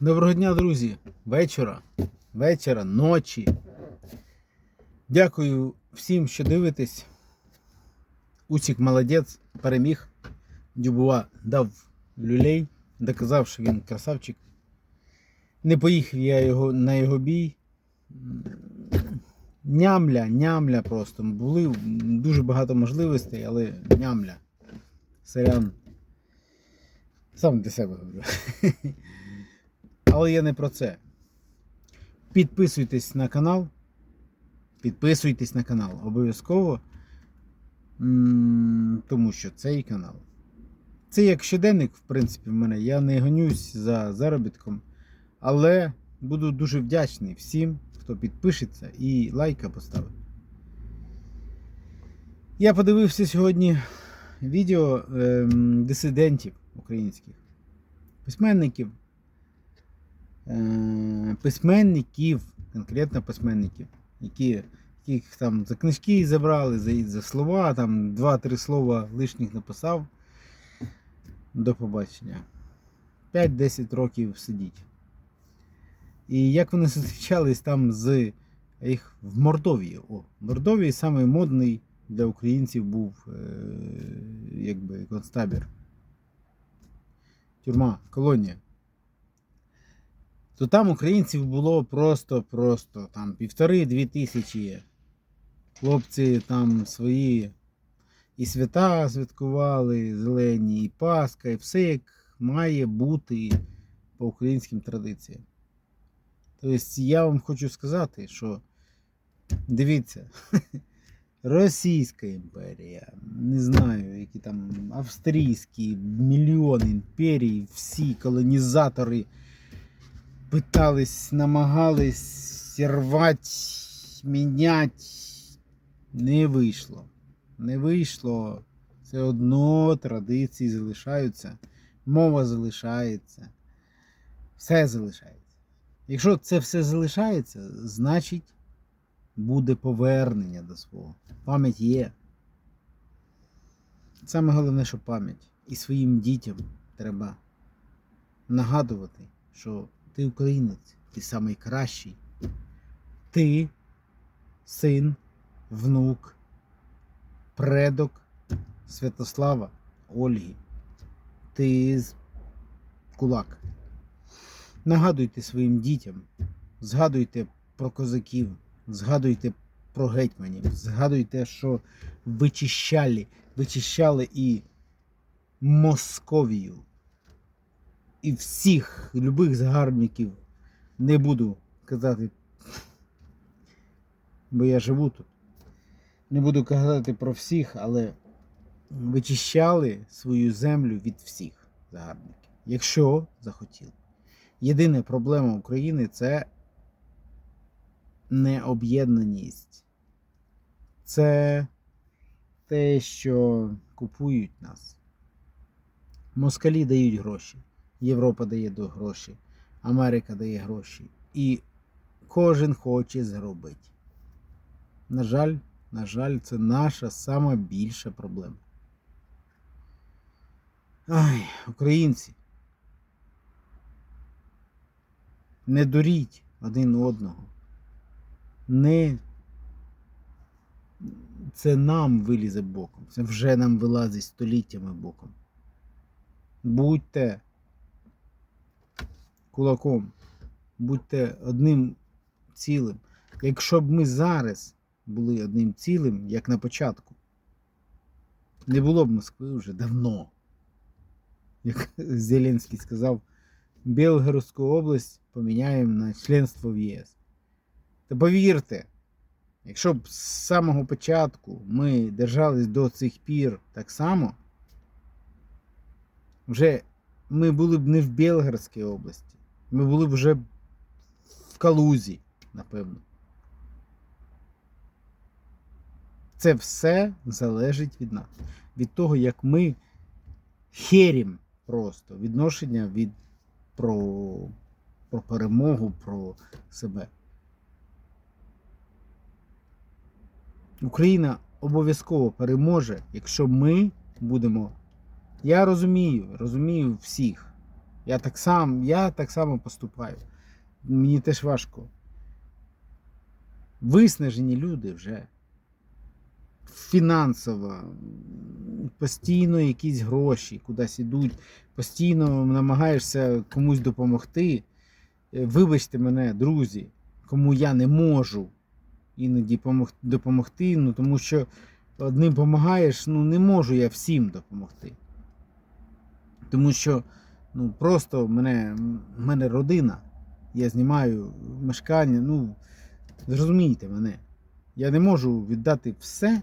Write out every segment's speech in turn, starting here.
Доброго дня, друзі! Вечора, вечора, ночі. Дякую всім, що дивитесь. Усік молодець, переміг. Дюбуа дав люлей, доказав, що він красавчик. Не поїхав я його, на його бій. Нямля, нямля просто. Були дуже багато можливостей, але нямля. Сорян. Сам для себе говорю. Але я не про це. Підписуйтесь на канал. Підписуйтесь на канал обов'язково. Тому що цей канал. Це як щоденник, в принципі, в мене. Я не гонюсь за заробітком. Але буду дуже вдячний всім, хто підпишеться і лайка поставить. Я подивився сьогодні відео ем, дисидентів українських, письменників, письменників, конкретно письменників, які, яких там за книжки забрали, за, за слова, там два-три слова лишніх написав. До побачення. 5-10 років сидіть. І як вони зустрічались там з їх в Мордовії. О, Мордовії самий модний для українців був е, якби концтабір. Тюрма, колонія. То там українців було просто-просто там півтори-дві тисячі. Хлопці там свої і свята святкували, зелені, і Пасха, і все як має бути по українським традиціям. Тобто я вам хочу сказати, що дивіться, Російська імперія, не знаю, які там австрійські, мільйон імперій, всі колонізатори питались, намагались рвати, міняти. Не вийшло. Не вийшло. Все одно традиції залишаються, мова залишається, все залишається. Якщо це все залишається, значить буде повернення до свого. Пам'ять є. Саме головне, що пам'ять. І своїм дітям треба нагадувати, що ти українець, ти найкращий. Ти син, внук, предок Святослава, Ольги. Ти кулак. Нагадуйте своїм дітям, згадуйте про козаків, згадуйте про гетьманів, згадуйте, що вичищали, вичищали і Московію, і всіх любих загарбників. Не буду казати, бо я живу тут. Не буду казати про всіх, але вичищали свою землю від всіх загарбників, якщо захотіли. Єдина проблема України це необ'єднаність. Це те, що купують нас. Москалі дають гроші, Європа дає гроші, Америка дає гроші. І кожен хоче зробити. На жаль, на жаль, це наша сама більша проблема. Ай, українці. Не дуріть один одного. Не це нам вилізе боком. Це вже нам вилазить століттями боком. Будьте кулаком, будьте одним цілим. Якщо б ми зараз були одним цілим, як на початку, не було б Москви вже давно. Як Зеленський сказав, Білгородську область поміняємо на членство в ЄС. Та повірте, якщо б з самого початку ми держались до цих пір так само, вже ми були б не в Білгородській області, ми були б вже в Калузі, напевно. Це все залежить від нас, від того, як ми херім просто відношення від про, про перемогу, про себе. Україна обов'язково переможе, якщо ми будемо. Я розумію, розумію всіх. Я так сам, я так само поступаю. Мені теж важко. Виснажені люди вже. Фінансово, постійно якісь гроші кудись ідуть, постійно намагаєшся комусь допомогти. Е, Вибачте мене, друзі, кому я не можу іноді допомогти, ну тому що одним допомагаєш, ну не можу я всім допомогти. Тому що ну, просто мене, в мене родина, я знімаю мешкання, ну, зрозумійте мене. Я не можу віддати все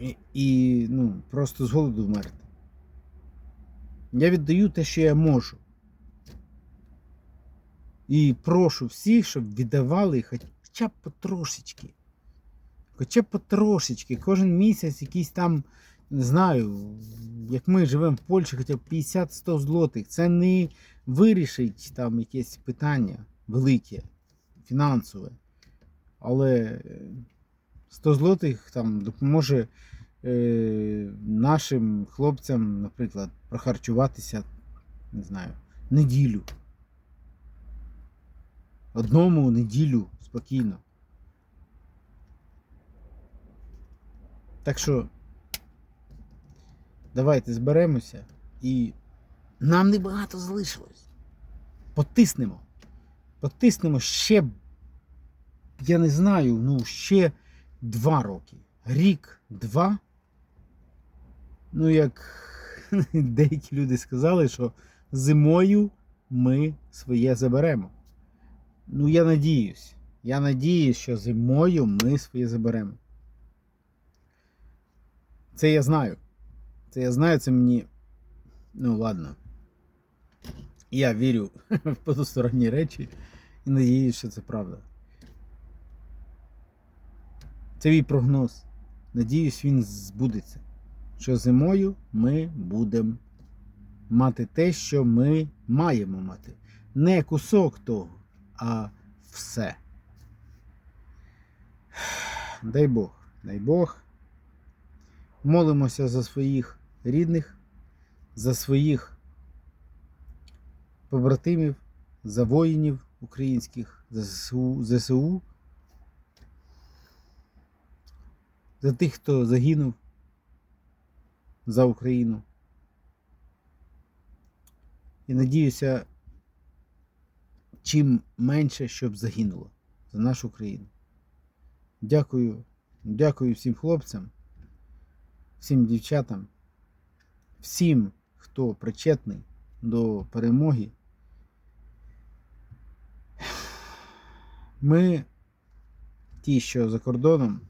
і, і ну, просто з голоду вмерти. Я віддаю те, що я можу. І прошу всіх, щоб віддавали хоча б потрошечки. Хоча б потрошечки. Кожен місяць якийсь там, не знаю, як ми живемо в Польщі, хоча б 50-100 злотих. Це не вирішить там якесь питання велике, фінансове. Але е, 100 злотих там допоможе е, нашим хлопцям, наприклад, прохарчуватися, не знаю, неділю. Одному неділю спокійно. Так що давайте зберемося і нам небагато залишилось. Потиснемо. Потиснемо ще, я не знаю, ну, ще два роки. Рік, два. Ну, як деякі люди сказали, що зимою ми своє заберемо. Ну, я надіюсь. Я надіюсь, що зимою ми своє заберемо. Це я знаю. Це я знаю, це мені. Ну, ладно. Я вірю в потусторонні речі і надіюсь, що це правда. Це мій прогноз. Надіюсь, він збудеться. Що зимою ми будемо мати те, що ми маємо мати. Не кусок того, а все. Дай Бог, дай Бог. Молимося за своїх рідних, за своїх побратимів, за воїнів українських, за ЗСУ, ЗСУ, за тих, хто загинув за Україну. І надіюся, чим менше, щоб загинуло за нашу країну. Дякую, дякую всім хлопцям, всім дівчатам, всім, хто причетний до перемоги. Ми, ті, що за кордоном,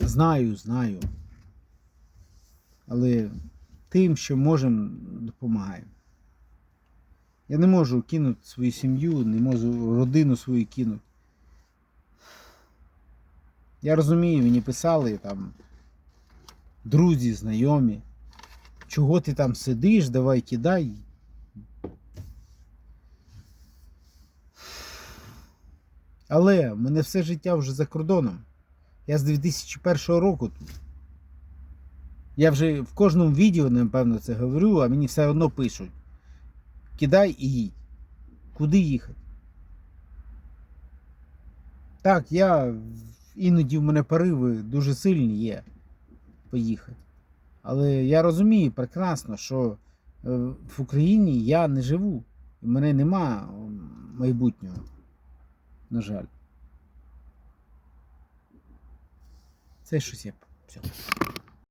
знаю, знаю, але тим, що можемо, допомагаємо. Я не можу кинути свою сім'ю, не можу родину свою кинути. Я розумію, мені писали там друзі, знайомі. Чого ти там сидиш, давай кидай. Але в мене все життя вже за кордоном. Я з 2001 року тут. Я вже в кожному відео, напевно, це говорю, а мені все одно пишуть. Кидай і їдь. Куди їхати? Так, я іноді в мене пориви дуже сильні є поїхати. Але я розумію прекрасно, що е, в Україні я не живу. І в мене нема майбутнього. На жаль. Це щось я. Все.